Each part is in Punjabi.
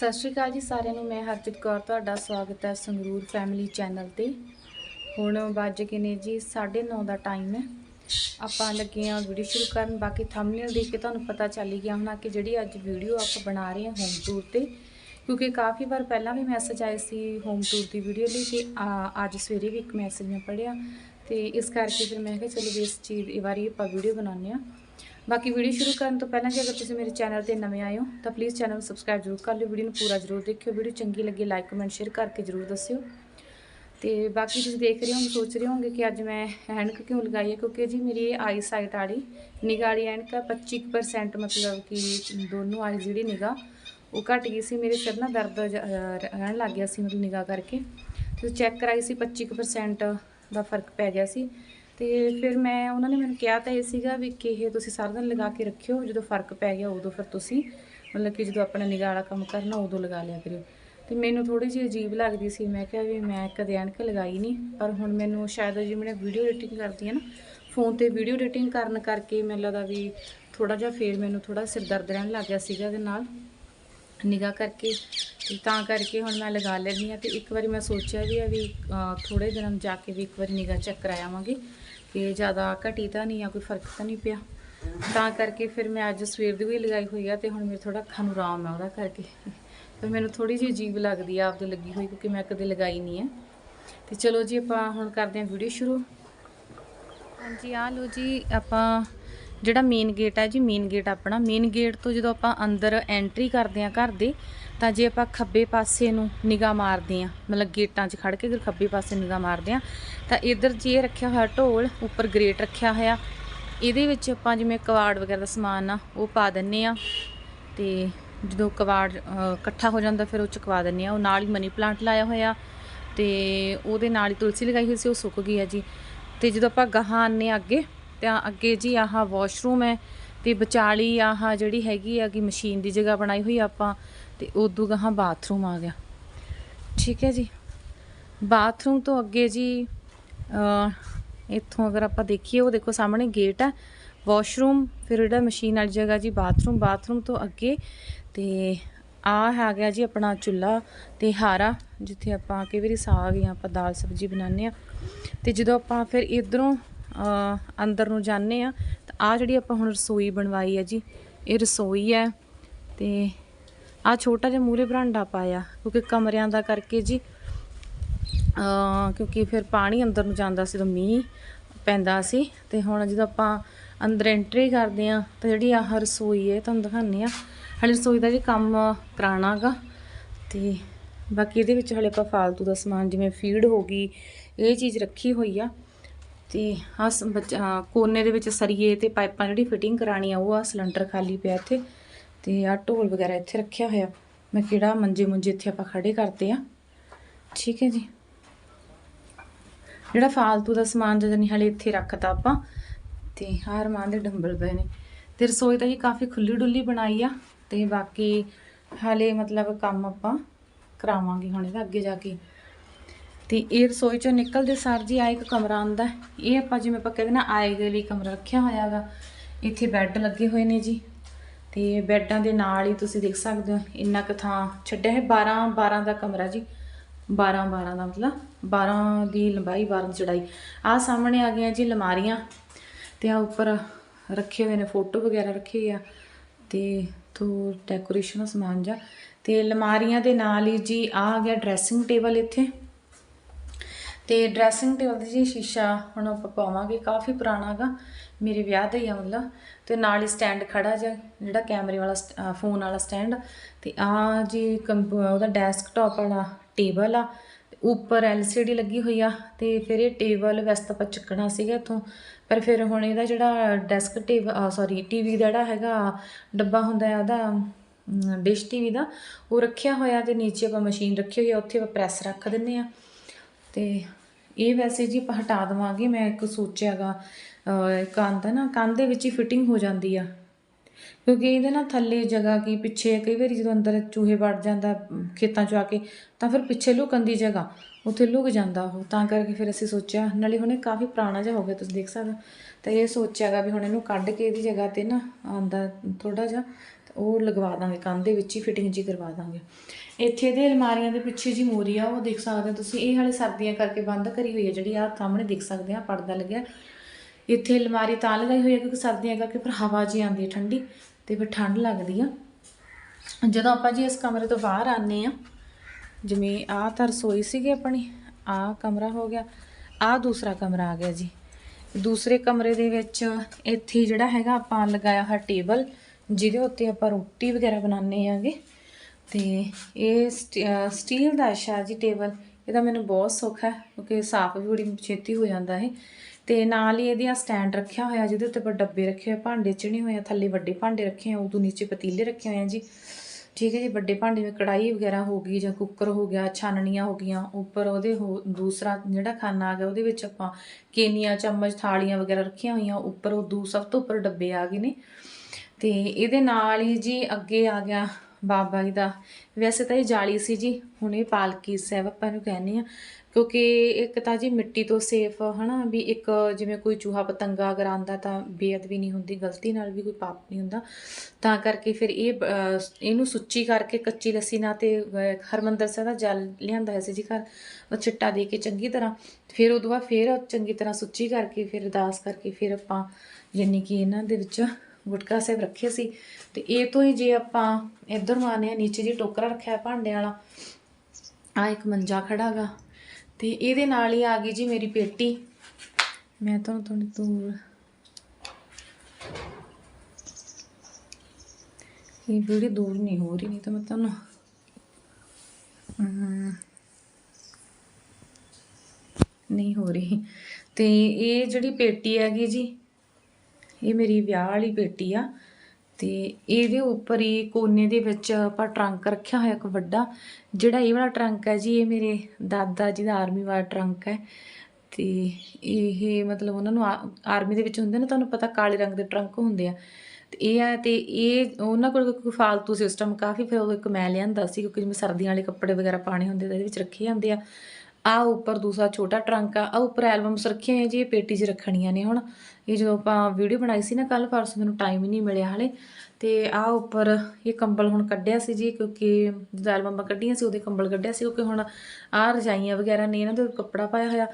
ਸਤਿ ਸ਼੍ਰੀ ਅਕਾਲ ਜੀ ਸਾਰਿਆਂ ਨੂੰ, ਮੈਂ ਹਰਜੀਤ ਕੌਰ, ਤੁਹਾਡਾ ਸਵਾਗਤ ਹੈ ਸੰਗਰੂਰ ਫੈਮਿਲੀ ਚੈਨਲ ਤੇ। ਹੁਣ ਵੱਜ ਕੇ ਨੇ ਜੀ 9:30 ਦਾ ਟਾਈਮ ਹੈ ਆਪਾਂ ਲੱਗੇ ਹਾਂ ਵੀਡੀਓ ਸ਼ੁਰੂ ਕਰਨ, ਬਾਕੀ ਥੰਬਨੇਲ ਦੇਖ ਕੇ ਤੁਹਾਨੂੰ ਪਤਾ ਚੱਲ ਗਿਆ ਹੋਣਾ ਕਿ ਜਿਹੜੀ ਅੱਜ ਵੀਡੀਓ ਆਪਾਂ ਬਣਾ ਰਹੇ ਹਾਂ ਹੋਮ ਟੂਰ ਤੇ। ਕਿਉਂਕਿ ਕਾਫੀ ਵਾਰ ਪਹਿਲਾਂ ਵੀ ਮੈਸੇਜ ਆਏ ਸੀ ਹੋਮ ਟੂਰ ਦੀ ਵੀਡੀਓ ਲਈ ਤੇ ਆ- ਅੱਜ ਸਵੇਰੇ ਵੀ ਇੱਕ ਮੈਸੇਜ ਮੈਂ ਪੜਿਆ ਤੇ ਇਸ ਕਰਕੇ ਫਿਰ ਮੈਂ ਕਿਹਾ, ਚਲੋ ਵੀ ਇਸ ਚੀਜ਼, ਇਹ ਵਾਰੀ ਆਪਾਂ ਵੀਡੀਓ ਬਣਾਉਂਦੇ ਹਾਂ। ਬਾਕੀ ਵੀਡੀਓ ਸ਼ੁਰੂ ਕਰਨ ਤੋਂ ਪਹਿਲਾਂ ਜੇ ਅਗਰ ਤੁਸੀਂ ਮੇਰੇ ਚੈਨਲ ਤੇ ਨਵੇਂ ਆਏ ਹੋ, ਤਾਂ ਪਲੀਜ਼ ਚੈਨਲ ਨੂੰ ਸਬਸਕ੍ਰਾਈਬ ਜ਼ਰੂਰ ਕਰ ਲਿਓ। ਵੀਡੀਓ ਨੂੰ ਪੂਰਾ ਜ਼ਰੂਰ ਦੇਖਿਓ। ਵੀਡੀਓ ਚੰਗੀ ਲੱਗੇ ਲਾਈਕ ਕਮੈਂਟ ਸ਼ੇਅਰ ਕਰਕੇ ਜ਼ਰੂਰ ਦੱਸਿਓ। ਤੇ ਬਾਕੀ ਤੁਸੀਂ ਦੇਖ ਰਹੇ ਹੋ ਸੋਚ ਰਹੇ ਹੋਗੇ ਕਿ ਅੱਜ ਮੈਂ ਐਨਕ ਕਿਉਂ ਲਗਾਈ ਹੈ? ਕਿਉਂਕਿ ਜੀ ਮੇਰੀ ਆਈ ਸਾਈਟ ਵਾਲੀ ਨਿਗਾਹ ਵਾਲੀ ਐਨਕ ਆ 25% ਮਤਲਬ ਕਿ ਦੋਨੋਂ ਆਈ ਜਿਹੜੀ ਨਿਗਾਹ, ਉਹ ਘਟ ਗਈ ਸੀ। ਮੇਰੇ ਸਿਰ ਨਾ ਦਰਦ ਰਹਿਣ ਲੱਗ ਗਿਆ ਸੀ ਮਤਲਬ ਨਿਗਾਹ ਕਰਕੇ। ਤੇ ਚੈੱਕ ਕਰਾਈ ਸੀ 25% ਦਾ ਫ਼ਰਕ ਪੈ ਗਿਆ ਸੀ। ਤੇ ਫਿਰ ਮੈਂ ਉਹਨਾਂ ਨੇ ਮੈਨੂੰ ਕਿਹਾ ਤਾਂ ਇਹ ਸੀਗਾ ਵੀ ਕਿ ਇਹ ਤੁਸੀਂ ਸਾਰਾ ਦਿਨ ਲਗਾ ਕੇ ਰੱਖਿਓ ਜਦੋਂ ਫ਼ਰਕ ਪੈ ਗਿਆ ਉਦੋਂ ਫਿਰ ਤੁਸੀਂ ਮਤਲਬ ਕਿ ਜਦੋਂ ਆਪਣਾ ਨਿਗਾਹ ਵਾਲਾ ਕੰਮ ਕਰਨਾ ਉਦੋਂ ਲਗਾ ਲਿਆ ਕਰਿਓ। ਤੇ ਮੈਨੂੰ ਥੋੜੀ ਜਿਹੀ ਅਜੀਬ ਲੱਗਦੀ ਸੀ ਮੈਂ ਕਿਹਾ ਵੀ ਮੈਂ ਕਦੇ ਐਨਕ ਲਗਾਈ ਨਹੀਂ ਪਰ ਹੁਣ ਮੈਨੂੰ ਸ਼ਾਇਦ ਜੀ ਮੈਂ ਵੀਡੀਓ ਐਡੀਟਿੰਗ ਕਰਦੀ ਹਾਂ ਨਾ ਫੋਨ ਤੇ ਵੀਡੀਓ ਐਡੀਟਿੰਗ ਕਰਨ ਕਰਕੇ ਮੈਨੂੰ ਲੱਗਦਾ ਵੀ ਥੋੜਾ ਜਿਹਾ ਫੇਰ ਮੈਨੂੰ ਥੋੜਾ ਸਿਰ ਦਰਦ ਰਹਿਣ ਲੱਗ ਗਿਆ ਸੀਗਾ ਇਹਦੇ ਨਾਲ। ਨਿਗਾਹ ਕਰਕੇ ਤੇ ਕਰਕੇ ਹੁਣ ਮੈਂ ਲਗਾ ਲੈਂਦੀ ਹਾਂ ਤੇ ਇੱਕ ਵਾਰੀ ਮੈਂ ਸੋਚਿਆ ਵੀ ਆ ਵੀ ਥੋੜੇ ਦਿਨਾਂ ਜਾ ਕੇ ਵੀ ਇੱਕ ਵਾਰੀ ਨਿਗਾਹ ਚੈੱਕ ਕਰਾ ਆਵਾਂਗੇ ਕਿ ਜ਼ਿਆਦਾ ਘਟੀ ਤਾਂ ਨਹੀਂ ਆ, ਕੋਈ ਫ਼ਰਕ ਤਾਂ ਨਹੀਂ ਪਿਆ। ਤਾਂ ਕਰਕੇ ਫਿਰ ਮੈਂ ਅੱਜ ਸਵੇਰ ਦੀ ਵੀ ਲਗਾਈ ਹੋਈ ਆ ਤੇ ਹੁਣ ਮੇਰੇ ਥੋੜਾ ਅੱਖਾਂ ਨੂੰ ਆਰਾਮ ਆ ਉਹਦਾ ਕਰਕੇ। ਪਰ ਮੈਨੂੰ ਥੋੜੀ ਜਿਹੀ ਅਜੀਬ ਲੱਗਦੀ ਆ ਆਪਦੇ ਲੱਗੀ ਹੋਈ, ਕਿਉਂਕਿ ਮੈਂ ਕਦੇ ਲਗਾਈ ਨਹੀਂ ਹੈ ਤੇ ਚਲੋ ਜੀ, ਆਪਾਂ ਹੁਣ ਕਰਦੇ ਹਾਂ ਵੀਡੀਓ ਸ਼ੁਰੂ। ਹਾਂਜੀ ਆ ਲੋ ਜੀ, ਆਪਾਂ ਜਿਹੜਾ ਮੇਨ ਗੇਟ ਹੈ ਜੀ ਮੇਨ ਗੇਟ ਆਪਣਾ। ਮੇਨ ਗੇਟ ਤੋਂ ਜਦੋਂ ਆਪਾਂ ਅੰਦਰ ਐਂਟਰੀ ਕਰਦੇ ਹਾਂ ਘਰ ਦੇ, ਤਾਂ ਜੇ ਆਪਾਂ ਖੱਬੇ ਪਾਸੇ ਨੂੰ ਨਿਗਾਹ ਮਾਰਦੇ ਹਾਂ, ਮਤਲਬ ਗੇਟਾਂ 'ਚ ਖੜ ਕੇ ਅਗਰ ਖੱਬੇ ਪਾਸੇ ਨਿਗਾਹ ਮਾਰਦੇ ਹਾਂ, ਤਾਂ ਇੱਧਰ ਜੇ ਇਹ ਰੱਖਿਆ ਹੋਇਆ ਢੋਲ, ਉੱਪਰ ਗ੍ਰੇਟ ਰੱਖਿਆ ਹੋਇਆ, ਇਹਦੇ ਵਿੱਚ ਆਪਾਂ ਜਿਵੇਂ ਕਵਾੜ ਵਗੈਰਾ ਦਾ ਸਮਾਨ ਆ, ਉਹ ਪਾ ਦਿੰਨੇ ਆ ਤੇ ਜਦੋਂ ਕਵਾੜ ਇਕੱਠਾ ਹੋ ਜਾਂਦਾ ਫਿਰ ਉਹ ਚਕਵਾ ਦਿੰਨੇ ਆ ਉਹ ਨਾਲ ਹੀ ਮਨੀ ਪਲਾਂਟ ਲਾਇਆ ਹੋਇਆ ਤੇ ਉਹਦੇ ਨਾਲ ਹੀ ਤੁਲਸੀ ਲਗਾਈ ਹੋਈ ਸੀ, ਉਹ ਸੁੱਕ ਗਈ ਆ ਜੀ। ਤੇ ਜਦੋਂ ਆਪਾਂ ਗਾਹਾਂ ਆਨੇ ਆ ਅੱਗੇ ਤਾਂ ਅੱਗੇ ਜੀ ਆਹ ਵਾਸ਼ਰੂਮ ਹੈ ਤੇ ਵਿਚਾਲੀ ਆਹ ਜਿਹੜੀ ਹੈਗੀ ਆ ਕਿ ਮਸ਼ੀਨ ਦੀ ਜਗ੍ਹਾ ਬਣਾਈ ਹੋਈ ਆਪਾਂ, ਤੇ ਉਦੋਂ ਗਾਹਾਂ ਬਾਥਰੂਮ ਆ ਗਿਆ। ਠੀਕ ਹੈ ਜੀ? ਬਾਥਰੂਮ ਤੋਂ ਅੱਗੇ ਜੀ ਇੱਥੋਂ ਅਗਰ ਆਪਾਂ ਦੇਖੀਏ, ਉਹ ਦੇਖੋ ਸਾਹਮਣੇ ਗੇਟ ਹੈ। ਵਾਸ਼ਰੂਮ ਫਿਰ ਜਿਹੜਾ ਮਸ਼ੀਨ ਵਾਲੀ ਜਗ੍ਹਾ ਜੀ ਬਾਥਰੂਮ ਬਾਥਰੂਮ ਤੋਂ ਅੱਗੇ। ਤੇ ਆ ਹੈ ਗਿਆ ਜੀ ਆਪਣਾ ਚੁੱਲ੍ਹਾ ਤੇ ਹਾਰਾ, ਜਿੱਥੇ ਆਪਾਂ ਕਈ ਵਾਰੀ ਸਾਗ ਜਾਂ ਆਪਾਂ ਦਾਲ ਸਬਜ਼ੀ ਬਣਾਉਂਦੇ ਆ ਤੇ ਜਦੋਂ ਆਪਾਂ ਫਿਰ ਇਧਰੋਂ ਅੰਦਰ ਨੂੰ ਜਾਂਦੇ ਆ ਤਾਂ ਆ ਜਿਹੜੀ ਆਪਾਂ ਹੁਣ ਰਸੋਈ ਬਣਵਾਈ ਹੈ ਜੀ, ਇਹ ਰਸੋਈ ਹੈ। ਤੇ ਆ ਛੋਟਾ ਜਿਹਾ ਮੂਰੇ ਬਰਾਂਡਾ ਪਾਇਆ, ਕਿਉਂਕਿ ਕਮਰਿਆਂ ਦਾ ਕਰਕੇ ਜੀ ਕਿਉਂਕਿ ਫਿਰ ਪਾਣੀ ਅੰਦਰ ਨੂੰ ਜਾਂਦਾ ਸੀ, ਤਾਂ ਮੀਂਹ ਪੈਂਦਾ ਸੀ। ਤੇ ਹੁਣ ਜਦੋਂ ਆਪਾਂ ਅੰਦਰ ਐਂਟਰੀ ਕਰਦੇ ਆ ਤਾਂ ਜਿਹੜੀ ਆਹ ਰਸੋਈ ਹੈ, ਤੁਹਾਨੂੰ ਦਿਖਾਉਂਦੇ ਆ ਹਲੇ ਰਸੋਈ ਦਾ ਜੀ ਕੰਮ ਕਰਾਣਾਗਾ ਤੇ ਬਾਕੀ ਇਹਦੇ ਵਿੱਚ ਹਲੇ ਆਪਾਂ ਫਾਲਤੂ ਦਾ ਸਮਾਨ, ਜਿਵੇਂ ਫੀਡ ਹੋ ਗਈ, ਇਹ ਚੀਜ਼ ਰੱਖੀ ਹੋਈ ਆ। ਤੇ ਆ ਕੋਨੇ ਦੇ ਵਿੱਚ ਸਰੀਏ ਤੇ ਪਾਈਪਾਂ ਜਿਹੜੀ ਫਿਟਿੰਗ ਕਰਾਣੀ ਆ, ਉਹ ਆ ਸਿਲੰਡਰ ਖਾਲੀ ਪਿਆ ਇੱਥੇ ਤੇ ਆ ਢੋਲ ਵਗੈਰਾ ਇੱਥੇ ਰੱਖਿਆ ਹੋਇਆ। ਮੈਂ ਕਿਹੜਾ ਮੰਜੇ ਮੁੰਜੇ ਇੱਥੇ ਆਪਾਂ ਖੜੇ ਕਰਦੇ ਆ। ਠੀਕ ਹੈ ਜੀ। ਜਿਹੜਾ ਫਾਲਤੂ ਦਾ ਸਮਾਨ ਜਦ ਨਹੀਂ ਹਲੇ ਇੱਥੇ ਰੱਖਤਾ ਆਪਾਂ, ਤੇ ਹਰ ਮਾਂ ਦੇ ਡੰਬਲ ਪਏ ਨੇ। ਤੇ ਰਸੋਈ ਤਾਂ ਜੀ ਕਾਫੀ ਖੁੱਲੀ ਡੁੱਲੀ ਬਣਾਈ ਆ, ਤੇ ਬਾਕੀ ਹਲੇ ਮਤਲਬ ਕੰਮ ਆਪਾਂ ਕਰਾਵਾਂਗੇ ਹੁਣ ਇਹਦਾ ਅੱਗੇ ਜਾ ਕੇ। ਤੇ ਇਹ ਰਸੋਈ ਚੋਂ ਨਿਕਲਦੇ ਸਾਰ ਜੀ ਆ ਇੱਕ ਕਮਰਾ ਆਂਦਾ ਇਹ ਆਪਾਂ ਜਿਵੇਂ ਆਪਾਂ ਕਹਿੰਦੇ ਨਾ ਆਏ ਦੇ ਲਈ ਕਮਰਾ ਰੱਖਿਆ ਹੋਇਆ ਹੈਗਾ ਇੱਥੇ ਬੈੱਡ ਲੱਗੇ ਹੋਏ ਨੇ ਜੀ। ਤੇ ਬੈੱਡਾਂ ਦੇ ਨਾਲ ਹੀ ਤੁਸੀਂ ਦੇਖ ਸਕਦੇ ਹੋ, ਇੰਨਾ ਕੁ ਥਾਂ ਛੱਡਿਆ ਹੈ। 12 12 ਦਾ ਕਮਰਾ ਜੀ। 12 12 ਦਾ ਮਤਲਬ 12 ਦੀ ਲੰਬਾਈ 12 ਦੀ ਚੜਾਈ। ਆ ਸਾਹਮਣੇ ਆ ਗਈਆਂ ਜੀ ਲਮਾਰੀਆਂ ਤੇ ਆ ਉੱਪਰ ਰੱਖੇ ਹੋਏ ਨੇ, ਫੋਟੋ ਵਗੈਰਾ ਰੱਖੀ ਆ। ਤੇ ਤੋਂ ਡੈਕੋਰੇਸ਼ਨ ਦਾ ਸਮਾਨ ਜਾ। ਤੇ ਲਮਾਰੀਆਂ ਦੇ ਨਾਲ ਹੀ ਜੀ ਆ ਆ ਗਿਆ ਡਰੈਸਿੰਗ ਟੇਬਲ ਇੱਥੇ। ਤੇ ਡਰੈਸਿੰਗ ਟੇਬਲ ਦੀ ਜੀ ਸ਼ੀਸ਼ਾ ਹੁਣ ਆਪਾਂ ਪਾਵਾਂਗੇ, ਕਾਫੀ ਪੁਰਾਣਾ ਗਾ ਮੇਰੇ ਵਿਆਹ ਦਾ ਹੀ ਆ ਮਤਲਬ, ਤੇ ਨਾਲ ਹੀ ਸਟੈਂਡ ਖੜਾ ਜਿਹਾ, ਜਿਹੜਾ ਕੈਮਰੇ ਵਾਲਾ ਫੋਨ ਵਾਲਾ ਸਟੈਂਡ ਤੇ ਆ ਜੀ ਕੰਪ- ਉਹਦਾ ਡੈਸਕਟਾਪ ਵਾਲਾ ਟੇਬਲ ਆ, ਤੇ ਉੱਪਰ LCD ਲੱਗੀ ਹੋਈ ਆ, ਤੇ ਫਿਰ ਇਹ ਟੇਬਲ ਵੈਸੇ ਤਾਂ ਆਪਾਂ ਚੱਕਣਾ ਸੀਗਾ ਇੱਥੋਂ, ਪਰ ਫਿਰ ਹੁਣ ਇਹਦਾ ਜਿਹੜਾ ਡੈਸਕ ਟੇਬਲ ਸੌਰੀ ਟੀਵੀ ਦਾ ਜਿਹੜਾ ਹੈਗਾ, ਡੱਬਾ ਹੁੰਦਾ ਹੈ ਉਹਦਾ ਡਿਸ਼ ਟੀਵੀ ਦਾ, ਉਹ ਰੱਖਿਆ ਹੋਇਆ ਤੇ ਨੀਚੇ ਆਪਾਂ ਮਸ਼ੀਨ ਰੱਖੀ ਹੋਈ ਆ, ਉੱਥੇ ਆਪਾਂ ਪ੍ਰੈਸ ਰੱਖ ਦਿੰਨੇ ਆ। ਤੇ ਇਹ ਵੈਸੇ ਜੀ ਆਪਾਂ ਹਟਾ ਦੇਵਾਂਗੇ, ਮੈਂ ਇੱਕ ਸੋਚਿਆਗਾ ਕੰਧ ਨਾ, ਕੰਧ ਦੇ ਵਿੱਚ ਹੀ ਫਿਟਿੰਗ ਹੋ ਜਾਂਦੀ ਆ। ਕਿਉਂਕਿ ਇਹਦੇ ਨਾਲ ਥੱਲੇ ਜਗ੍ਹਾ ਕੀ, ਪਿੱਛੇ ਕਈ ਵਾਰੀ ਜਦੋਂ ਅੰਦਰ ਚੂਹੇ ਵੜ ਜਾਂਦਾ ਖੇਤਾਂ 'ਚ ਆ ਕੇ, ਤਾਂ ਫਿਰ ਪਿੱਛੇ ਲੁਕਣ ਦੀ ਜਗ੍ਹਾ, ਉੱਥੇ ਲੁਕ ਜਾਂਦਾ ਉਹ। ਤਾਂ ਕਰਕੇ ਫਿਰ ਅਸੀਂ ਸੋਚਿਆ, ਨਾਲੇ ਹੁਣੇ ਕਾਫੀ ਪੁਰਾਣਾ ਜਿਹਾ ਹੋ ਗਿਆ, ਤੁਸੀਂ ਦੇਖ ਸਕਦੇ ਹੋ। ਤਾਂ ਇਹ ਸੋਚਿਆਗਾ ਵੀ ਹੁਣ ਇਹਨੂੰ ਕੱਢ ਕੇ ਇਹਦੀ ਜਗ੍ਹਾ ਤੇ ਨਾ ਆਂਦਾ ਥੋੜਾ ਜਿਹਾ ਉਹ ਲਗਵਾ ਦਾਂਗੇ, ਕੰਧ ਦੇ ਵਿੱਚ ਹੀ ਫਿਟਿੰਗ ਜੀ ਕਰਵਾ ਦਾਂਗੇ। ਇੱਥੇ ਇਹਦੇ ਅਲਮਾਰੀਆਂ ਦੇ ਪਿੱਛੇ ਜੀ ਮੋਰੀ ਆ, ਉਹ ਦੇਖ ਸਕਦੇ ਹੋ ਤੁਸੀਂ। ਇਹ ਹਾਲੇ ਸਰਦੀਆਂ ਕਰਕੇ ਬੰਦ ਕਰੀ ਹੋਈ ਹੈ ਜਿਹੜੀ ਆ ਸਾਹਮਣੇ ਦੇਖ ਸਕਦੇ ਆ, ਪਰਦਾ ਲੱਗਿਆ। ਇੱਥੇ ਅਲਮਾਰੀ ਤਾਂ ਲਗਾਈ ਹੋਈ ਹੈ ਕਿਉਂਕਿ ਸਰਦੀਆਂ ਕਰਕੇ ਫਿਰ ਹਵਾ ਜੀ ਆਉਂਦੀ ਹੈ ਠੰਡੀ, ਤੇ ਫਿਰ ਠੰਡ ਲੱਗਦੀ ਆ। ਜਦੋਂ ਆਪਾਂ ਜੀ ਇਸ ਕਮਰੇ ਤੋਂ ਬਾਹਰ ਆਨੇ ਆ, ਜਿਵੇਂ ਆਹ ਤਾਂ ਰਸੋਈ ਸੀਗੀ ਆਪਣੀ, ਆਹ ਕਮਰਾ ਹੋ ਗਿਆ, ਆਹ ਦੂਸਰਾ ਕਮਰਾ ਆ ਗਿਆ ਜੀ। ਦੂਸਰੇ ਕਮਰੇ ਦੇ ਵਿੱਚ ਇੱਥੇ ਜਿਹੜਾ ਹੈਗਾ ਆਪਾਂ ਲਗਾਇਆ ਹੋਇਆ ਟੇਬਲ ਜਿਹਦੇ ਉੱਤੇ ਆਪਾਂ ਰੋਟੀ ਵਗੈਰਾ ਬਣਾਉਂਦੇ ਆਂਗੇ ਤੇ ਇਹ ਸਟੀ- ਸਟੀਲ ਦਾ ਅੱਛਾ ਜੀ ਟੇਬਲ, ਇਹਦਾ ਮੈਨੂੰ ਬਹੁਤ ਸੁੱਖ ਹੈ, ਕਿਉਂਕਿ ਸਾਫ਼ ਵੀ ਬੜੀ ਛੇਤੀ ਹੋ ਜਾਂਦਾ ਹੈ ਤੇ ਨਾਲ ਹੀ ਇਹਦੇ ਆ ਸਟੈਂਡ ਰੱਖਿਆ ਹੋਇਆ, ਜਿਹਦੇ ਉੱਤੇ ਆਪਾਂ ਡੱਬੇ ਰੱਖੇ ਹੋਏ, ਭਾਂਡੇ ਚਣੇ ਹੋਏ ਆ, ਥੱਲੇ ਵੱਡੇ ਭਾਂਡੇ ਰੱਖੇ ਆ, ਉਦੋਂ ਨੀਚੇ ਪਤੀਲੇ ਰੱਖੇ ਹੋਏ ਆ ਜੀ। ਠੀਕ ਹੈ ਜੀ, ਵੱਡੇ ਭਾਂਡੇ ਵਿੱਚ ਕੜਾਈ ਵਗੈਰਾ ਹੋ ਗਈ ਜਾਂ ਕੁੱਕਰ ਹੋ ਗਿਆ, ਛਾਨਣੀਆਂ ਹੋ ਗਈਆਂ, ਉੱਪਰ ਉਹਦੇ ਹੋ, ਦੂਸਰਾ ਜਿਹੜਾ ਖਾਨਾ ਆ ਗਿਆ, ਉਹਦੇ ਵਿੱਚ ਆਪਾਂ ਕੇਨੀਆਂ, ਚਮਚ, ਥਾਲੀਆਂ ਵਗੈਰਾ ਰੱਖੀਆਂ ਹੋਈਆਂ, ਉੱਪਰ ਉਹ ਦੂ ਸਭ ਤੋਂ ਉੱਪਰ ਡੱਬੇ ਆ ਗਏ ਨੇ। ਤੇ ਇਹਦੇ ਨਾਲ ਹੀ ਜੀ ਅੱਗੇ ਆ ਗਿਆ ਬਾਬਾ ਜੀ ਦਾ। ਵੈਸੇ ਤਾਂ ਇਹ ਜਾਲੀ ਸੀ ਜੀ ਹੁਣ ਇਹ ਪਾਲਕੀ ਸਾਹਿਬ ਆਪਾਂ ਨੂੰ ਕਹਿੰਦੇ ਆ ਕਿਉਂਕਿ ਇੱਕ ਤਾਂ ਜੀ ਮਿੱਟੀ ਤੋਂ ਸੇਫ ਹਨਾ ਵੀ ਇੱਕ ਜਿਵੇਂ ਕੋਈ ਚੂਹਾ ਪਤੰਗਾ ਅਗਰ ਆਂਦਾ ਤਾਂ ਬੇਅਦਬੀ ਨਹੀਂ ਹੁੰਦੀ ਗਲਤੀ ਨਾਲ ਵੀ ਕੋਈ ਪਾਪ ਨਹੀਂ ਹੁੰਦਾ। ਤਾਂ ਕਰਕੇ ਫਿਰ ਇਹ ਅਹ, ਇਹਨੂੰ ਸੁੱਚੀ ਕਰਕੇ ਕੱਚੀ ਲੱਸੀ ਨਾਲ ਤੇ ਅਹ, ਹਰਮੰਦਰ ਸਾਹਿਬ ਦਾ ਜਲ ਲਿਆਂਦਾ ਹੋਇਆ ਸੀ ਜੀ ਘਰ ਉਹ ਚਿੱਟਾ ਦੇ ਕੇ ਚੰਗੀ ਤਰ੍ਹਾਂ। ਫਿਰ ਉਦੋਂ ਬਾਅਦ ਫਿਰ ਚੰਗੀ ਤਰ੍ਹਾਂ ਸੁੱਚੀ ਕਰਕੇ ਫਿਰ ਅਰਦਾਸ ਕਰਕੇ ਫਿਰ ਆਪਾਂ ਯਾਨੀ ਕਿ ਇਹਨਾਂ ਦੇ ਵਿੱਚ ਗੁਟਕਾ ਸਾਹਿਬ ਰੱਖੇ ਸੀ। ਤੇ ਇਹ ਤੋਂ ਹੀ ਜੇ ਆਪਾਂ ਇੱਧਰ ਨੂੰ ਆਨੇ ਆ, ਨੀਚੇ ਜੀ ਟੋਕਰਾ ਰੱਖਿਆ ਹੈ ਭਾਂਡੇ ਵਾਲਾ ਆ ਇੱਕ ਮੰਜਾ ਖੜਾ ਗਾ। ਤੇ ਇਹਦੇ ਨਾਲ ਹੀ ਆ ਗਈ ਜੀ ਮੇਰੀ ਪੇਟੀ। ਮੈਂ ਤੁਹਾਨੂੰ ਥੋੜੀ ਦੂਰ ਇਹ ਵੀਡੀਓ ਦੂਰ ਨਹੀਂ ਹੋ ਰਹੀ, ਨਹੀਂ ਤਾਂ ਮੈਂ ਤੁਹਾਨੂੰ ਨਹੀਂ ਹੋ ਰਹੀ। ਤੇ ਇਹ ਜਿਹੜੀ ਪੇਟੀ ਹੈਗੀ ਜੀ ਇਹ ਮੇਰੀ ਵਿਆਹ ਵਾਲੀ ਬੇਟੀ ਆ ਤੇ ਇਹਦੇ ਉੱਪਰ ਹੀ ਕੋਨੇ ਦੇ ਵਿੱਚ ਆਪਾਂ ਟਰੰਕ ਰੱਖਿਆ ਹੋਇਆ ਇੱਕ ਵੱਡਾ, ਜਿਹੜਾ ਇਹ ਵਾਲਾ ਟਰੰਕ ਹੈ ਜੀ, ਇਹ ਮੇਰੇ ਦਾਦਾ ਜੀ ਦਾ ਆਰਮੀ ਵਾਲਾ ਟਰੰਕ ਹੈ। ਤੇ ਇਹ ਮਤਲਬ ਉਹਨਾਂ ਨੂੰ ਆ- ਆਰਮੀ ਦੇ ਵਿੱਚ ਹੁੰਦੇ ਨਾ, ਤੁਹਾਨੂੰ ਪਤਾ ਕਾਲੇ ਰੰਗ ਦੇ ਟਰੰਕ ਹੁੰਦੇ ਆ। ਤੇ ਇਹ ਆ ਤੇ ਇਹ ਉਹਨਾਂ ਕੋਲ ਕੋਈ ਫਾਲਤੂ ਸਿਸਟਮ ਕਾਫੀ, ਫਿਰ ਉਹ ਇੱਕ ਮੈਂ ਲਿਆਂਦਾ ਸੀ, ਕਿਉਂਕਿ ਜਿਵੇਂ ਸਰਦੀਆਂ ਵਾਲੇ ਕੱਪੜੇ ਵਗੈਰਾ ਪਾਣੇ ਹੁੰਦੇ ਤਾਂ ਇਹਦੇ ਵਿੱਚ ਰੱਖੇ ਜਾਂਦੇ ਆ। ਆ ਉੱਪਰ ਦੂਸਰਾ ਛੋਟਾ ਟਰੰਕ ਆ ਆ ਉੱਪਰ ਐਲਬਮਸ ਰੱਖੀਆਂ ਹੋਈਆਂ ਜੀ, ਇਹ ਪੇਟੀ 'ਚ ਰੱਖਣੀਆਂ ਨੇ ਹੁਣ। ਇਹ ਜਦੋਂ ਆਪਾਂ ਵੀਡੀਓ ਬਣਾਈ ਸੀ ਨਾ ਕੱਲ ਪਰਸੋਂ ਮੈਨੂੰ ਟਾਈਮ ਹੀ ਨਹੀਂ ਮਿਲਿਆ ਹਾਲੇ। ਤੇ ਆ ਉੱਪਰ ਇਹ ਕੰਬਲ ਹੁਣ ਕੱਢਿਆ ਸੀ ਜੀ, ਕਿਉਂਕਿ ਜਦੋਂ ਐਲਬਮਾਂ ਕੱਢੀਆਂ ਸੀ ਉਹਦੇ ਕੰਬਲ ਕੱਢਿਆ ਸੀ, ਕਿਉਂਕਿ ਹੁਣ ਆ ਰਜਾਈਆਂ ਵਗੈਰਾ ਨੇ ਇਹਨਾਂ ਦੇ ਉੱਤੇ ਕੱਪੜਾ ਪਾਇਆ ਹੋਇਆ।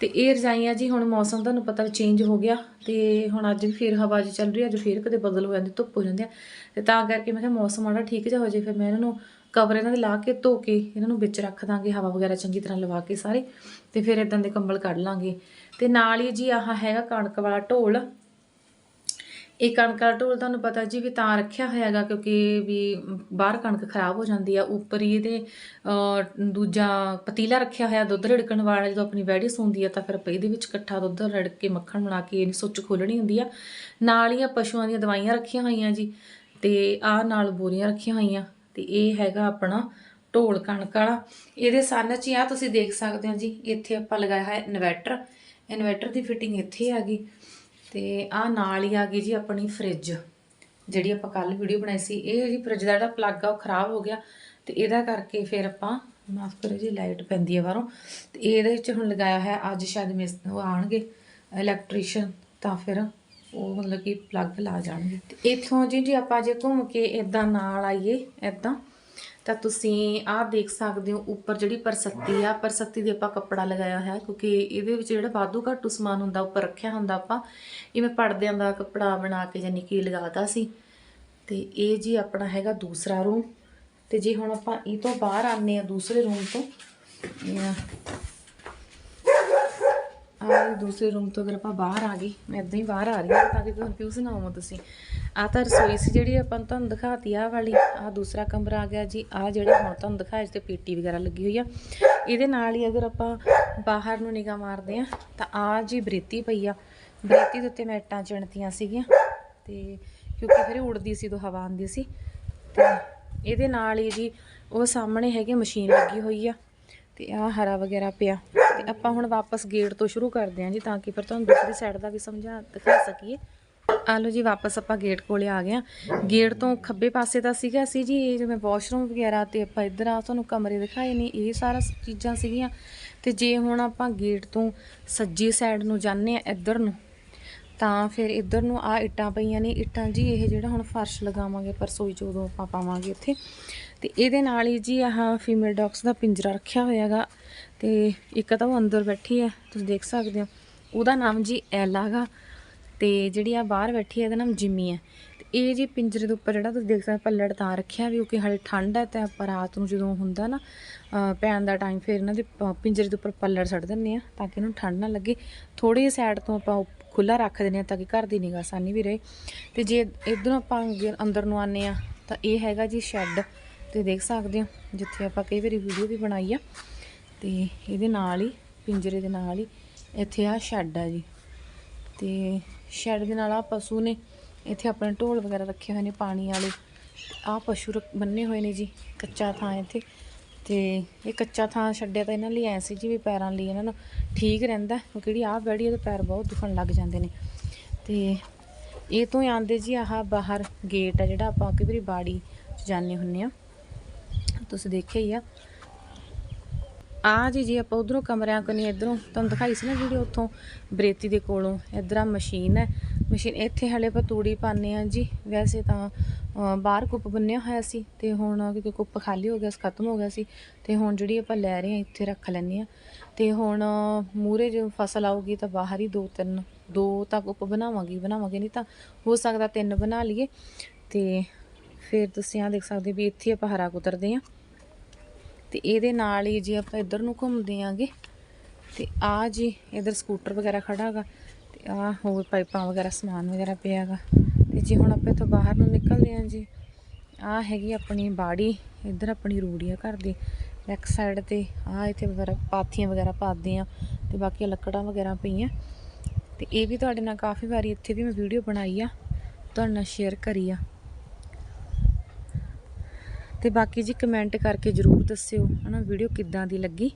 ਤੇ ਇਹ ਰਜਾਈਆਂ ਜੀ ਹੁਣ ਮੌਸਮ ਤੁਹਾਨੂੰ ਪਤਾ ਚੇਂਜ ਹੋ ਗਿਆ, ਤੇ ਹੁਣ ਅੱਜ ਵੀ ਫੇਰ ਹਵਾ ਜੀ ਚੱਲ ਰਹੀ ਹੈ ਅੱਜ ਫੇਰ ਕਦੇ ਬਦਲ ਹੋ ਜਾਂਦੇ, ਧੁੱਪ ਹੋ ਜਾਂਦੀ ਆ। ਤੇ ਤਾਂ ਕਰਕੇ ਮੈਂ ਕਿਹਾ ਮੌਸਮ ਮਾੜਾ ਠੀਕ ਜਿਹਾ ਹੋ ਜੇ ਫਿਰ ਮੈਂ ਇਹਨਾਂ ਨੂੰ ਕਵਰ ਇਹਨਾਂ ਦੇ ਲਾ ਕੇ ਧੋ ਕੇ ਇਹਨਾਂ ਨੂੰ ਵਿੱਚ ਰੱਖ ਦਾਂਗੇ, ਹਵਾ ਵਗੈਰਾ ਚੰਗੀ ਤਰ੍ਹਾਂ ਲਵਾ ਕੇ ਸਾਰੇ, ਤੇ ਫਿਰ ਇਦਾਂ ਦੇ ਕੰਬਲ ਕੱਢ ਲਾਂਗੇ। ਤੇ ਨਾਲ ਹੀ ਜੀ ਆਹ ਹੈਗਾ ਕਣਕ ਵਾਲਾ ਢੋਲ। ਇਹ ਕਣਕ ਵਾਲਾ ਢੋਲ ਤੁਹਾਨੂੰ ਪਤਾ ਜੀ ਵੀ ਤਾਂ ਰੱਖਿਆ ਹੋਇਆ ਹੈਗਾ ਕਿਉਂਕਿ ਵੀ ਬਾਹਰ ਕਣਕ ਖਰਾਬ ਹੋ ਜਾਂਦੀ ਆ, ਉੱਪਰ ਹੀ ਇਹਦੇ ਦੂਜਾ ਪਤੀਲਾ ਰੱਖਿਆ ਹੋਇਆ ਦੁੱਧ ਰਿੜਕਣ ਵਾਲਾ, ਜਦੋਂ ਆਪਣੀ ਵੈੜੀ ਸੌਂਦੀ ਆ ਤਾਂ ਫਿਰ ਇਹਦੇ ਵਿੱਚ ਇਕੱਠਾ ਦੁੱਧ ਰਿੜਕ ਕੇ ਮੱਖਣ ਬਣਾ ਕੇ ਇਹਨੀ ਸੁੱਚ ਖੋਲਣੀ ਹੁੰਦੀ ਆ। ਨਾਲ ਹੀ ਆ ਪਸ਼ੂਆਂ ਦੀਆਂ ਦਵਾਈਆਂ ਰੱਖੀਆਂ ਹੋਈਆਂ ਜੀ, ਤੇ ਆਹ ਨਾਲ ਬੋਰੀਆਂ ਰੱਖੀਆਂ ਹੋਈਆਂ। ਤੇ ਇਹ ਹੈਗਾ ਆਪਣਾ ਢੋਲ ਕਣਕ ਵਾਲਾ। ਇਹਦੇ ਸਨ 'ਚ ਹੀ ਆ, ਤੁਸੀਂ ਦੇਖ ਸਕਦੇ ਹੋ ਜੀ, ਇੱਥੇ ਆਪਾਂ ਲਗਾਇਆ ਹੈ ਇਨਵਰਟਰ। ਇਨਵਰਟਰ ਦੀ ਫਿਟਿੰਗ ਇੱਥੇ ਆ ਗਈ। ਤੇ ਆ ਨਾਲ ਹੀ ਆ ਗਈ ਜੀ ਆਪਣੀ ਫ੍ਰਿਜ, ਜਿਹੜੀ ਆਪਾਂ ਕੱਲ ਵੀਡੀਓ ਬਣਾਈ ਸੀ। ਇਹ ਜੀ ਫ੍ਰਿਜ ਦਾ ਜਿਹੜਾ ਪਲੱਗ ਆ, ਉਹ ਖਰਾਬ ਹੋ ਗਿਆ। ਤੇ ਇਹਦਾ ਕਰਕੇ ਫਿਰ ਆਪਾਂ, ਮਾਫ ਕਰੋ ਜੀ, ਲਾਈਟ ਪੈਂਦੀ ਹੈ ਬਾਹਰੋਂ। ਤੇ ਇਹਦੇ ਵਿੱਚ ਹੁਣ ਲਗਾਇਆ ਹੈ ਅੱਜ ਸ਼ਾਇਦ ਮਿਸ, ਉਹ ਆਣਗੇ ਇਲੈਕਟ੍ਰੀਸ਼ੀਅਨ, ਤਾਂ ਫਿਰ ਉਹ ਮਤਲਬ ਕਿ ਪਲੱਗ ਲਾ ਜਾਣਗੇ। ਤੇ ਇੱਥੋਂ ਜੀ ਜੀ ਆਪਾਂ ਜੇ ਘੁੰਮ ਕੇ ਇਦਾਂ ਨਾਲ ਆਈਏ ਇਦਾਂ ਤਾਂ ਤੁਸੀਂ ਆਹ ਦੇਖ ਸਕਦੇ ਹੋ ਉੱਪਰ ਜਿਹੜੀ ਪਰਸੱਤੀ ਆ, ਪਰਸੱਤੀ ਦੇ ਆਪਾਂ ਕੱਪੜਾ ਲਗਾਇਆ ਹੋਇਆ, ਕਿਉਂਕਿ ਇਹਦੇ ਵਿੱਚ ਜਿਹੜਾ ਵਾਧੂ ਘਾਟੂ ਸਮਾਨ ਹੁੰਦਾ, ਉੱਪਰ ਰੱਖਿਆ ਹੁੰਦਾ ਆਪਾਂ ਇਵੇਂ ਪਰਦਿਆਂ ਦਾ ਕੱਪੜਾ ਬਣਾ ਕੇ ਜਾਨੀ ਕਿ ਲਗਾਤਾ ਸੀ। ਤੇ ਇਹ ਜੀ ਆਪਣਾ ਹੈਗਾ ਦੂਸਰਾ ਰੂਮ ਤੇ ਜੇ ਹੁਣ ਆਪਾਂ ਇਹ ਤੋਂ ਬਾਹਰ ਆਨੇ ਆ ਦੂਸਰੇ ਰੂਮ ਤੋਂ ਆਹ ਦੂਸਰੇ ਰੂਮ ਤੋਂ ਅਗਰ ਆਪਾਂ ਬਾਹਰ ਆ ਗਏ, ਮੈਂ ਇਦਾਂ ਹੀ ਬਾਹਰ ਆ ਰਹੀ ਹਾਂ, ਤਾਂ ਕਿ ਕਨਫਿਊਜ਼ ਨਾ ਹੋਵੋ ਤੁਸੀਂ। ਆਹ ਤਾਂ ਰਸੋਈ ਸੀ ਜਿਹੜੀ ਆਪਾਂ ਨੂੰ ਤੁਹਾਨੂੰ ਦਿਖਾਤੀ, ਆਹ ਵਾਲੀ, ਆਹ ਦੂਸਰਾ ਕਮਰਾ ਆ ਗਿਆ ਜੀ, ਆਹ ਜਿਹੜਾ ਹੁਣ ਤੁਹਾਨੂੰ ਦਿਖਾਇਆ ਤੇ ਪੇਟੀ ਵਗੈਰਾ ਲੱਗੀ ਹੋਈ ਆ। ਇਹਦੇ ਨਾਲ ਹੀ ਅਗਰ ਆਪਾਂ ਬਾਹਰ ਨੂੰ ਨਿਗਾਹ ਮਾਰਦੇ ਆ ਤਾਂ ਆਹ ਜੀ ਬਰੇਤੀ ਪਈ ਆ। ਬਰੇਤੀ ਦੇ ਉੱਤੇ ਮੈਟਾਂ ਚਿਣਤੀਆਂ ਸੀਗੀਆਂ, ਤੇ ਕਿਉਂਕਿ ਫਿਰ ਇਹ ਉੜਦੀ ਸੀ ਤੋਂ ਹਵਾ ਆਉਂਦੀ ਸੀ। ਤੇ ਇਹਦੇ ਨਾਲ ਹੀ ਜੀ, ਉਹ ਸਾਹਮਣੇ ਹੈਗੇ ਮਸ਼ੀਨ ਲੱਗੀ ਹੋਈ ਆ। ਤੇ ਆ ਹਰਾ ਵਗੈਰਾ ਪਿਆ। ਤੇ ਆਪਾਂ ਹੁਣ ਵਾਪਸ ਗੇਟ ਤੋਂ ਸ਼ੁਰੂ ਕਰਦੇ ਹਾਂ ਜੀ, ਤਾਂ ਕਿ ਫਿਰ ਤੁਹਾਨੂੰ ਦੂਸਰੀ ਸਾਈਡ ਦਾ ਵੀ ਸਮਝਾ, ਦਿਖਾ ਸਕੀਏ। ਆ ਲਓ ਜੀ, ਵਾਪਸ ਆਪਾਂ ਗੇਟ ਕੋਲੇ ਆ ਗਏ ਆ ਗੇਟ ਤੋਂ ਖੱਬੇ ਪਾਸੇ ਦਾ ਸੀਗਾ ਸੀ ਜੀ, ਇਹ ਜਿਵੇਂ ਵਾਸ਼ਰੂਮ ਵਗੈਰਾ ਤੇ ਆਪਾਂ ਇੱਧਰ ਆ ਤੁਹਾਨੂੰ ਕਮਰੇ ਦਿਖਾਏ ਨੇ, ਇਹ ਸਾਰਾ ਚੀਜ਼ਾਂ ਸੀਗੀਆਂ। ਤੇ ਜੇ ਹੁਣ ਆਪਾਂ ਗੇਟ ਤੋਂ ਸੱਜੀ ਸਾਈਡ ਨੂੰ ਜਾਂਦੇ ਆ ਇੱਧਰ ਨੂੰ, ਤਾਂ ਫਿਰ ਇੱਧਰ ਨੂੰ ਆ ਇੱਟਾਂ ਪਈਆਂ ਨੇ। ਇੱਟਾਂ ਜੀ, ਇਹ ਜਿਹੜਾ ਹੁਣ ਫਰਸ਼ ਲਗਾਵਾਂਗੇ ਪਰਸੋਈ ਚ ਉਦੋਂ ਆਪਾਂ ਪਾਵਾਂਗੇ ਇੱਥੇ। ਤੇ ਇਹਦੇ ਨਾਲ ਹੀ ਜੀ ਆਹ ਫੀਮੇਲ ਡੌਗਸ ਦਾ ਪਿੰਜਰਾ ਰੱਖਿਆ ਹੋਇਆਗਾ ਤੇ ਇੱਕ ਤਾਂ ਉਹ ਅੰਦਰ ਬੈਠੀ ਹੈ, ਤੁਸੀਂ ਦੇਖ ਸਕਦੇ ਹੋ। ਉਹਦਾ ਨਾਮ ਜੀ ਐਲਾ ਗਾ ਤੇ ਜਿਹੜੀ ਆ ਬਾਹਰ ਬੈਠੀ ਹੈ, ਇਹਦਾ ਨਾਮ ਜਿਮੀ ਹੈ। ਤੇ ਇਹ ਜੀ ਪਿੰਜਰੇ ਦੇ ਉੱਪਰ ਜਿਹੜਾ ਤੁਸੀਂ ਦੇਖ ਸਕਦੇ ਪੱਲੜ ਤਾਂ ਰੱਖਿਆ ਵੀ ਕਿਉਂਕਿ ਹਾਲੇ ਠੰਡ ਹੈ ਤੇ ਆਪਾਂ ਰਾਤ ਨੂੰ ਜਦੋਂ ਹੁੰਦਾ ਨਾ ਪੈਣ ਦਾ ਟਾਈਮ ਫਿਰ ਇਹਨਾਂ ਦੇ ਪਿੰਜਰੇ ਦੇ ਉੱਪਰ ਪੱਲੜ ਸੜ ਦਿੰਦੇ ਆ ਤਾਂ ਕਿ ਇਹਨੂੰ ਠੰਡ ਨਾ ਲੱਗੇ। ਥੋੜੀ ਜਿਹੀ ਸਾਈਡ ਤੋਂ ਆਪਾਂ ਖੁੱਲਾ ਰੱਖ ਦਿੰਦੇ ਆ ਤਾਂ ਕਿ ਘਰ ਦੀ ਨਿਗਾਹ ਸਾਨੀ ਵੀ ਰਹੇ। ਤੇ ਜੇ ਇਧਰੋਂ ਆਪਾਂ ਅੰਦਰ ਨੂੰ ਆਨੇ ਆ, ਤਾਂ ਇਹ ਹੈਗਾ ਜੀ ਸ਼ੈੱਡ ਤੇ ਦੇਖ ਸਕਦੇ ਹੋ, ਜਿੱਥੇ ਆਪਾਂ ਕਈ ਵਾਰੀ ਵੀਡੀਓ ਵੀ ਬਣਾਈ ਆ। ਤੇ ਇਹਦੇ ਨਾਲ ਹੀ, ਪਿੰਜਰੇ ਦੇ ਨਾਲ ਹੀ ਇੱਥੇ ਆ ਸ਼ੈੱਡ ਆ ਜੀ। ਤੇ ਸ਼ੈੱਡ ਦੇ ਨਾਲ ਆ ਪਸ਼ੂ ਨੇ, ਇੱਥੇ ਆਪਣੇ ਢੋਲ ਵਗੈਰਾ ਰੱਖੇ ਹੋਏ ਨੇ ਪਾਣੀ ਵਾਲੇ। ਆ ਪਸ਼ੂ ਰੱਖ- ਬੰਨੇ ਹੋਏ ਨੇ ਜੀ, ਕੱਚਾ ਥਾਂ ਇੱਥੇ। ਤੇ ਇਹ ਕੱਚਾ ਥਾਂ ਛੱਡਿਆ ਤਾਂ ਇਹਨਾਂ ਲਈ ਐ ਸੀ ਜੀ ਵੀ ਪੈਰਾਂ ਲਈ ਇਹਨਾਂ ਨੂੰ ਠੀਕ ਰਹਿੰਦਾ, ਕਿਉਂਕਿ ਜਿਹੜੀ ਆਹ ਬੈੜੀ ਉਹਦੇ ਪੈਰ ਬਹੁਤ ਦੁਖਣ ਲੱਗ ਜਾਂਦੇ ਨੇ। ਤੇ ਇਹ ਤੋਂ ਹੀ ਆਂਦੇ ਜੀ ਆਹ ਬਾਹਰ ਗੇਟ ਆ ਜਿਹੜਾ ਆਪਾਂ ਕਈ ਵਾਰੀ ਬਾੜੀ ਚ ਜਾਂਦੇ ਹੁੰਨੇ ਆ ਤੁਸੀਂ ਦੇਖਿਆ ਹੀ ਆ। ਆ ਜੀ ਜੀ ਆਪਾਂ ਉਧਰੋਂ ਕਮਰਿਆਂ ਕਨੀ ਇਧਰੋਂ ਤੁਹਾਨੂੰ ਦਿਖਾਈ ਸੀ ਨਾ ਵੀਡੀਓ ਉੱਥੋਂ ਬਰੇਤੀ ਦੇ ਕੋਲੋਂ, ਇਧਰ ਆ ਮਸ਼ੀਨ ਹੈ। ਮਸ਼ੀਨ ਇੱਥੇ ਹਲੇ ਆਪਾਂ ਤੂੜੀ ਪਾਉਂਦੇ ਆ ਜੀ। ਵੈਸੇ ਤਾਂ ਬਾਹਰ ਕੁੱਪ ਬੰਨਿਆ ਹੋਇਆ ਸੀ ਤੇ ਹੁਣ ਕਿਉਂਕਿ ਕੁੱਪ ਖਾਲੀ ਹੋ ਗਿਆ ਸੀ, ਖਤਮ ਹੋ ਗਿਆ ਸੀ, ਤੇ ਹੁਣ ਜਿਹੜੀ ਆਪਾਂ ਲੈ ਰਹੇ ਆ ਇੱਥੇ ਰੱਖ ਲੈਂਦੇ ਆ ਤੇ ਹੁਣ ਮੂਰੇ ਜਦੋਂ ਫਸਲ ਆਊਗੀ ਤਾਂ ਬਾਹਰ ਹੀ ਦੋ ਤਿੰਨ, ਦੋ ਤਾਂ ਕੁੱਪ ਬਣਾਵਾਂਗੇ ਬਣਾਵਾਂਗੇ ਨਹੀਂ ਤਾਂ ਹੋ ਸਕਦਾ ਤਿੰਨ ਬਣਾ ਲਈਏ। ਤੇ ਫਿਰ ਤੁਸੀਂ ਆ ਦੇਖ ਸਕਦੇ ਵੀ ਇੱਥੇ ਆਪਾਂ ਹਰਾ ਕੁਤਰਦੇ ਆ ਤੇ ਇਹਦੇ ਨਾਲ ਹੀ ਜੇ ਆਪਾਂ ਇੱਧਰ ਨੂੰ ਘੁੰਮਦੇ ਆਂਗੇ, ਤੇ ਆ ਜੀ ਇਧਰ ਸਕੂਟਰ ਵਗੈਰਾ ਖੜਾ ਹੈਗਾ ਤੇ ਆ ਹੋਰ ਪਾਈਪਾਂ ਵਗੈਰਾ, ਸਮਾਨ ਵਗੈਰਾ ਪਿਆ ਹੈਗਾ ਤੇ ਜੇ ਹੁਣ ਆਪਾਂ ਇੱਥੋਂ ਬਾਹਰ ਨੂੰ ਨਿਕਲਦੇ ਆਂ ਜੀ ਆ ਹੈਗੀ ਆਪਣੀ ਬਾੜੀ, ਇੱਧਰ ਆਪਣੀ ਰੂੜੀ ਆ ਘਰ ਦੀ ਬੈਕ ਸਾਈਡ ਤੇ ਆ ਇੱਥੇ ਵਗੈਰਾ ਪਾਥੀਆਂ ਵਗੈਰਾ ਪਾਦੇ ਆ, ਤੇ ਬਾਕੀ ਲੱਕੜਾਂ ਵਗੈਰਾ ਪਈਆਂ। ਤੇ ਇਹ ਵੀ ਤੁਹਾਡੇ ਨਾਲ ਕਾਫੀ ਵਾਰੀ ਇੱਥੇ ਵੀ ਮੈਂ ਵੀਡੀਓ ਬਣਾਈ ਆ, ਤੁਹਾਡੇ ਨਾਲ ਸ਼ੇਅਰ ਕਰੀ ਆ। ਤੇ ਬਾਕੀ ਜੀ ਕਮੈਂਟ ਕਰਕੇ ਜਰੂਰ ਦੱਸਿਓ, ਹਨਾ ਵੀਡੀਓ ਕਿੱਦਾਂ ਦੀ ਲੱਗੀ?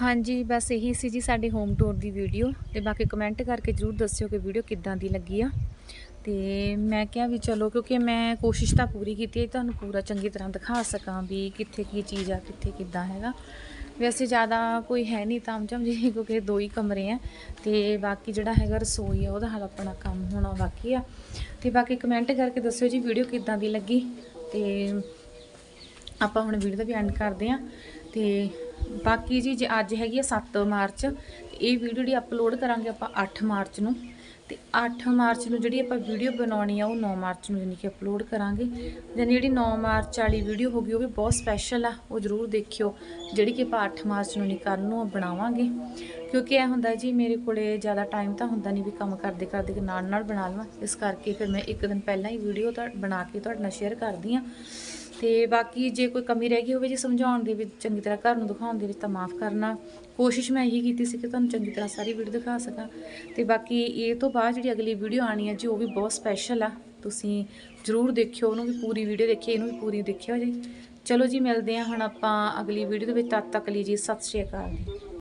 ਹਾਂਜੀ, ਬਸ ਇਹੀ ਸੀ ਜੀ ਸਾਡੇ ਹੋਮ ਟੂਰ ਦੀ ਵੀਡੀਓ ਤੇ ਬਾਕੀ ਕਮੈਂਟ ਕਰਕੇ ਜਰੂਰ ਦੱਸਿਓ ਕਿ ਵੀਡੀਓ ਕਿੱਦਾਂ ਦੀ ਲੱਗੀ ਆ। ਤੇ ਮੈਂ ਕਿਹਾ ਵੀ ਚਲੋ, ਕਿਉਂਕਿ ਮੈਂ ਕੋਸ਼ਿਸ਼ ਤਾਂ ਪੂਰੀ ਕੀਤੀ ਹੈ, ਤੁਹਾਨੂੰ ਪੂਰਾ ਚੰਗੀ ਤਰ੍ਹਾਂ ਦਿਖਾ ਸਕਾਂ ਵੀ ਕਿੱਥੇ ਕੀ ਚੀਜ਼ ਆ, ਕਿੱਥੇ ਕਿੱਦਾਂ ਹੈਗਾ। ਵੈਸੇ ਜ਼ਿਆਦਾ ਕੋਈ ਹੈ ਨਹੀਂ ਤਾਮਝਮ ਜੀ, ਕਿਉਂਕਿ ਦੋ ਹੀ ਕਮਰੇ ਆ ਤੇ ਬਾਕੀ ਜਿਹੜਾ ਹੈਗਾ ਰਸੋਈ ਆ, ਉਹਦਾ ਹਾਲ ਆਪਣਾ ਕੰਮ ਹੋਣਾ ਬਾਕੀ ਆ। ਤੇ ਬਾਕੀ ਕਮੈਂਟ ਕਰਕੇ ਦੱਸਿਓ ਜੀ ਵੀਡੀਓ ਕਿੱਦਾਂ ਦੀ ਲੱਗੀ? ਤੇ ਆਪਾਂ ਹੁਣ ਵੀਡੀਓ ਦਾ ਵੀ ਐਂਡ ਕਰਦੇ ਆਂ ਤੇ ਬਾਕੀ ਜੀ, ਜੇ ਅੱਜ ਹੈਗੀ ਆ 7 ਮਾਰਚ ਇਹ ਵੀਡੀਓ ਜਿਹੜੀ ਅਪਲੋਡ ਕਰਾਂਗੇ ਆਪਾਂ 8 ਮਾਰਚ ਨੂੰ। ਤੇ 8 ਮਾਰਚ ਨੂੰ ਜਿਹੜੀ ਆਪਾਂ ਵੀਡੀਓ ਬਣਾਉਣੀ ਆ, ਉਹ 9 ਮਾਰਚ ਨੂੰ ਯਾਨੀ ਕਿ ਅਪਲੋਡ ਕਰਾਂਗੇ। ਯਾਨੀ ਜਿਹੜੀ 9 ਮਾਰਚ ਵਾਲੀ ਵੀਡੀਓ ਹੋਗੀ ਉਹ ਵੀ ਬਹੁਤ ਸਪੈਸ਼ਲ ਆ। ਉਹ ਜ਼ਰੂਰ ਦੇਖਿਓ, ਜਿਹੜੀ ਕਿ ਆਪਾਂ 8 ਮਾਰਚ ਨੂੰ ਨਹੀਂ ਕੱਲ੍ਹ ਨੂੰ ਬਣਾਵਾਂਗੇ। ਕਿਉਂਕਿ ਇਹ ਹੁੰਦਾ ਜੀ, ਮੇਰੇ ਕੋਲੇ ਜ਼ਿਆਦਾ ਟਾਈਮ ਤਾਂ ਹੁੰਦਾ ਨਹੀਂ ਵੀ ਕੰਮ ਕਰਦੇ ਕਰਦੇ ਕਿ ਨਾਲ ਨਾਲ ਬਣਾ ਲਵਾਂ। ਇਸ ਕਰਕੇ ਫਿਰ ਮੈਂ ਇੱਕ ਦਿਨ ਪਹਿਲਾਂ ਹੀ ਵੀਡੀਓ ਤਾਂ ਬਣਾ ਕੇ ਤੁਹਾਡੇ ਨਾਲ ਸ਼ੇਅਰ ਕਰਦੀ ਆ। ਤੇ ਬਾਕੀ ਜੇ ਕੋਈ ਕਮੀ ਰਹਿ ਗਈ ਹੋਵੇ ਜੀ ਸਮਝਾਉਣ ਦੇ ਵਿੱਚ ਚੰਗੀ ਤਰ੍ਹਾਂ ਘਰ ਨੂੰ ਦਿਖਾਉਣ ਦੇ ਵਿੱਚ ਤਾਂ ਮਾਫ ਕਰਨਾ। ਕੋਸ਼ਿਸ਼ ਮੈਂ ਇਹੀ ਕੀਤੀ ਸੀ ਕਿ ਤੁਹਾਨੂੰ ਚੰਗੀ ਤਰ੍ਹਾਂ ਸਾਰੀ ਵੀਡੀਓ ਦਿਖਾ ਸਕਾਂ। ਤੇ ਬਾਕੀ ਇਹ ਤੋਂ ਬਾਅਦ ਜਿਹੜੀ ਅਗਲੀ ਵੀਡੀਓ ਆਣੀ ਹੈ ਜੀ, ਉਹ ਵੀ ਬਹੁਤ ਸਪੈਸ਼ਲ ਆ। ਤੁਸੀਂ ਜਰੂਰ ਦੇਖਿਓ ਉਹਨੂੰ ਵੀ, ਪੂਰੀ ਵੀਡੀਓ ਦੇਖਿਓ ਇਹਨੂੰ ਵੀ ਪੂਰੀ ਦੇਖਿਓ ਜੀ। ਚਲੋ ਜੀ, ਮਿਲਦੇ ਹਾਂ ਹੁਣ ਆਪਾਂ ਅਗਲੀ ਵੀਡੀਓ ਦੇ ਵਿੱਚ। ਤਦ ਤੱਕ ਲਈ ਜੀ, ਸਤਿ ਸ਼੍ਰੀ ਅਕਾਲ ਜੀ।